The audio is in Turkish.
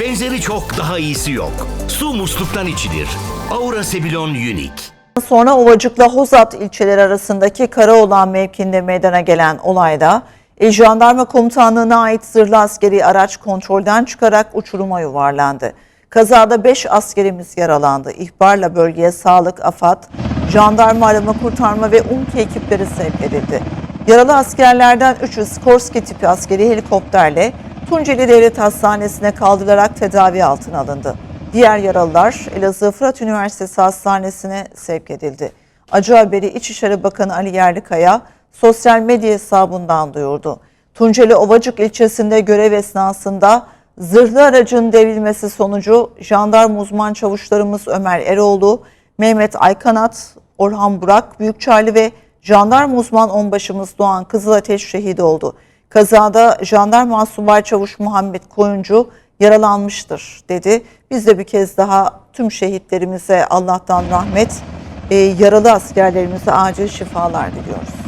Benzeri çok daha iyisi yok. Su musluktan içilir. Aura Sebilon Unique. Sonra Ovacık'la Hozat ilçeleri arasındaki Karaoğlan mevkinde meydana gelen olayda İl Jandarma Komutanlığı'na ait zırhlı askeri araç kontrolden çıkarak uçuruma yuvarlandı. Kazada 5 askerimiz yaralandı. İhbarla bölgeye sağlık, AFAD, jandarma arama kurtarma ve UMKE ekipleri sevk edildi. Yaralı askerlerden 3'ü Skorsky tipi askeri helikopterle Tunceli Devlet Hastanesi'ne kaldırılarak tedavi altına alındı. Diğer yaralılar Elazığ Fırat Üniversitesi Hastanesi'ne sevk edildi. Acı haberi İçişleri Bakanı Ali Yerlikaya sosyal medya hesabından duyurdu. Tunceli Ovacık ilçesinde görev esnasında zırhlı aracın devrilmesi sonucu jandarma uzman çavuşlarımız Ömer Eroğlu, Mehmet Aykanat, Orhan Burak Büyükçaylı ve jandarma uzman onbaşımız Doğan Kızılateş şehit oldu. Kazada jandarma subay çavuş Muhammed Koyuncu yaralanmıştır dedi. Biz de bir kez daha tüm şehitlerimize Allah'tan rahmet, e, yaralı askerlerimize acil şifalar diliyoruz.